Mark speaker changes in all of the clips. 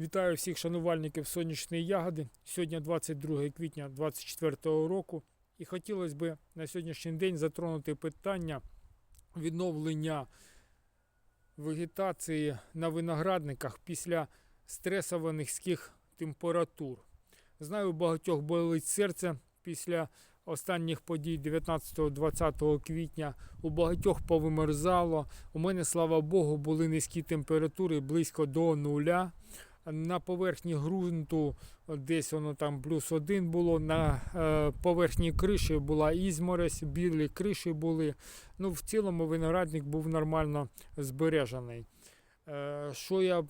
Speaker 1: Вітаю всіх шанувальників сонячної ягоди. Сьогодні 22 квітня 2024 року. І хотілося б на сьогоднішній день затронути питання відновлення вегетації на виноградниках після стресово низьких температур. Знаю, у багатьох болить серце після останніх подій 19-20 квітня. У багатьох повимерзало. У мене, слава Богу, були низькі температури близько до нуля. На поверхні ґрунту десь воно там плюс один було. На е, поверхні криші була ізморозь, білі криші були. Ну, в цілому виноградник був нормально збережений. Е, що я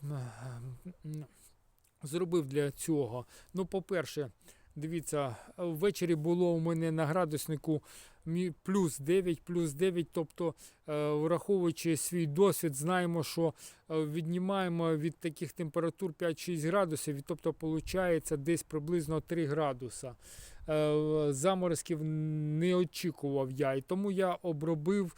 Speaker 1: зробив для цього? Ну, по-перше, дивіться, ввечері було у мене на градуснику плюс 9, плюс 9, тобто, е, враховуючи свій досвід, знаємо, що е, віднімаємо від таких температур 5-6 градусів, тобто виходить десь приблизно 3 градуса. Е, Заморозків не очікував я, і тому я обробив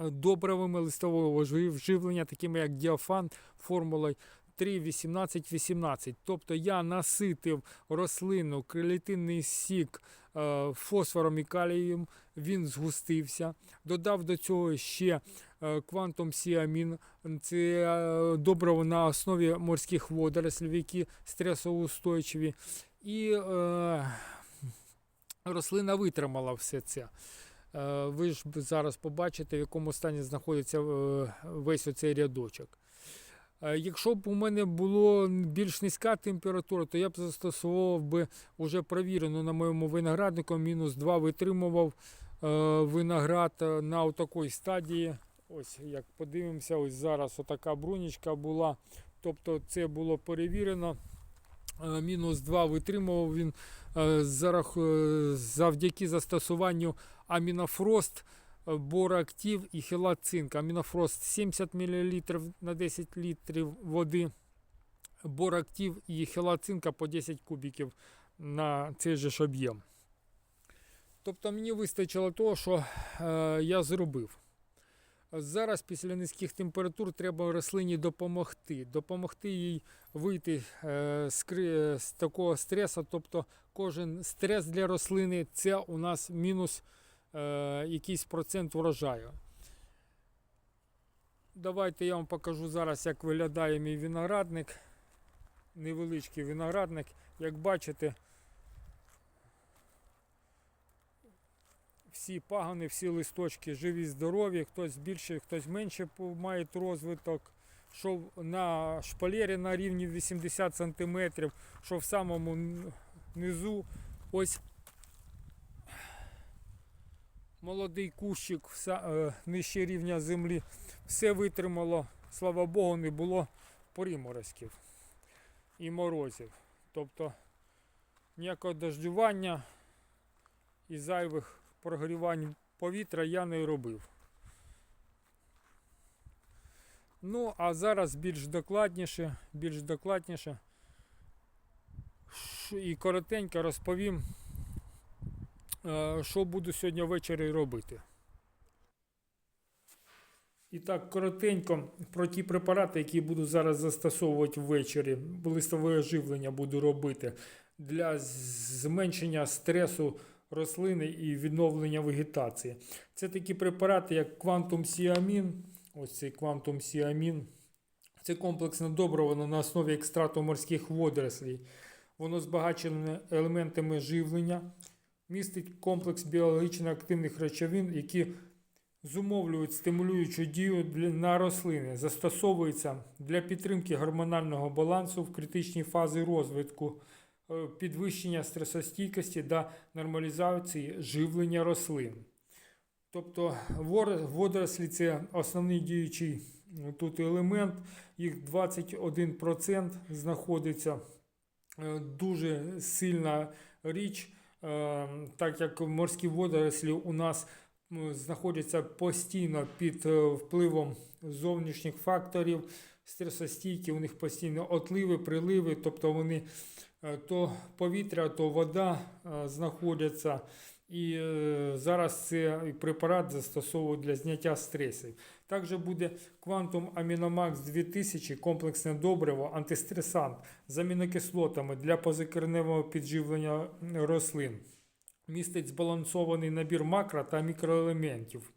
Speaker 1: добривими листового живлення, такими як діафан формулою 3, 18, 18. Тобто я наситив рослину, крилітинний сік е, фосфором і калієм, він згустився. Додав до цього ще е, квантум сіамін. Це е, добриво на основі морських водорослів, які стресоустойчиві. І е, рослина витримала все це. Ви ж зараз побачите, в якому стані знаходиться весь оцей рядочок. Е, Якщо б у мене було більш низька температура, то я б застосовував би вже провірену на моєму винограднику, мінус 2 витримував е, виноград е, на такій стадії. Ось як подивимося, ось зараз отака брунічка була. Тобто це було перевірено. Мінус 2 витримував він завдяки застосуванню амінофрост, борактив і хелацинк. Амінофрост 70 мл на 10 літрів води, борактив і хелацинка по 10 кубіків на цей же ж об'єм. Тобто мені вистачило того, що е, я зробив. Зараз після низьких температур треба рослині допомогти. Допомогти їй вийти е, з, з такого стресу. Тобто кожен стрес для рослини це у нас мінус е, якийсь процент врожаю. Давайте я вам покажу зараз, як виглядає мій виноградник. Невеличкий виноградник. Як бачите, всі пагони, всі листочки живі, здорові, хтось більше, хтось менше має розвиток. Що на шпалері на рівні 80 см, що в самому низу ось молодий кущик вся- е, нижче рівня землі. Все витримало, слава Богу, не було приморозків і морозів. Тобто ніякого дождювання і зайвих прогрівань повітря я не робив. Ну, а зараз більш докладніше, більш докладніше і коротенько розповім, що буду сьогодні ввечері робити. І так, коротенько про ті препарати, які буду зараз застосовувати ввечері. Листове оживлення буду робити для зменшення стресу рослини і відновлення вегетації. Це такі препарати, як Quantum Сіамін. Ось цей Quantum Сіамін. Це комплексне добриво на основі екстрату морських водорослей. Воно збагачене елементами живлення, містить комплекс біологічно активних речовин, які зумовлюють стимулюючу дію на рослини, застосовується для підтримки гормонального балансу в критичній фазі розвитку, е, підвищення стресостійкості та нормалізації живлення рослин. Тобто водорослі це основний діючий е, тут елемент, їх 21% знаходиться. Е, Дуже сильна річ, так як морські водорослі у нас знаходяться постійно під е, впливом зовнішніх факторів, стресостійкі, у них постійно отливи, приливи, тобто вони е, то повітря, то вода е, знаходяться. І зараз цей препарат застосовують для зняття стресів. Також буде Quantum Aminomax 2000, комплексне добриво, антистресант з амінокислотами для позакореневого підживлення рослин. Містить збалансований набір макро та мікроелементів.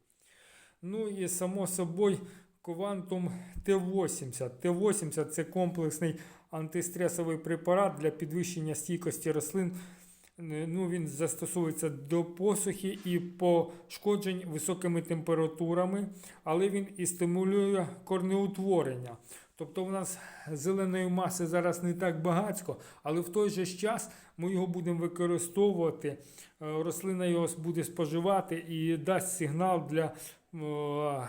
Speaker 1: Ну і само собою Quantum T80. T80 це комплексний антистресовий препарат для підвищення стійкості рослин. Е, Ну, він застосовується до посухи і пошкоджень високими температурами, але він і стимулює корнеутворення. Тобто у нас зеленої маси зараз не так багатько, але в той же час ми його будемо використовувати, е, рослина його буде споживати і дасть сигнал для е,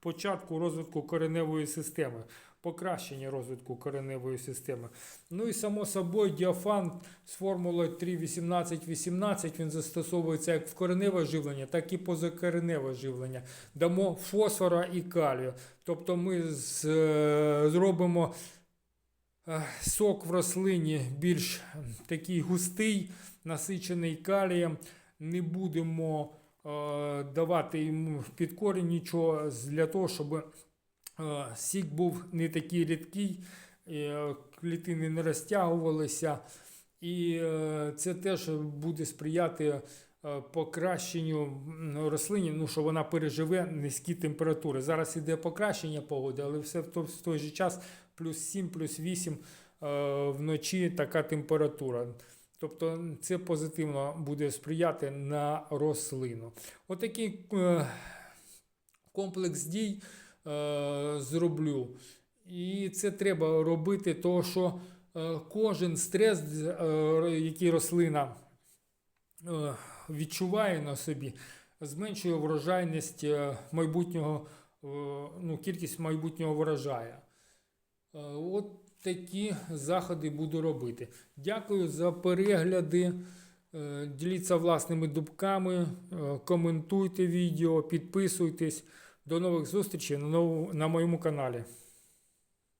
Speaker 1: початку розвитку кореневої системи, покращення розвитку кореневої системи. Ну і само собою діафан з формулою 3.18.18 він застосовується як в кореневе живлення, так і позакореневе живлення. Дамо фосфора і калію. Тобто ми з, е, зробимо е, сок в рослині більш такий густий, насичений калієм. Не будемо е, давати йому під корінь нічого для того, щоб сік був не такий рідкий, е, клітини не розтягувалися. І е, це теж буде сприяти е, покращенню рослині, ну, що вона переживе низькі температури. Зараз іде покращення погоди, але все в той, в той же час плюс 7, плюс 8 е, вночі така температура. Тобто це позитивно буде сприяти на рослину. Отакий е, комплекс дій е, зроблю. І це треба робити, тому що е, кожен стрес, е, який рослина е, відчуває на собі, зменшує врожайність е, майбутнього, е, ну, кількість майбутнього врожаю. Е, От такі заходи буду робити. Дякую за перегляди. Е, Діліться власними думками, е, коментуйте відео, підписуйтесь. До нових зустрічей на, нову- на моєму каналі.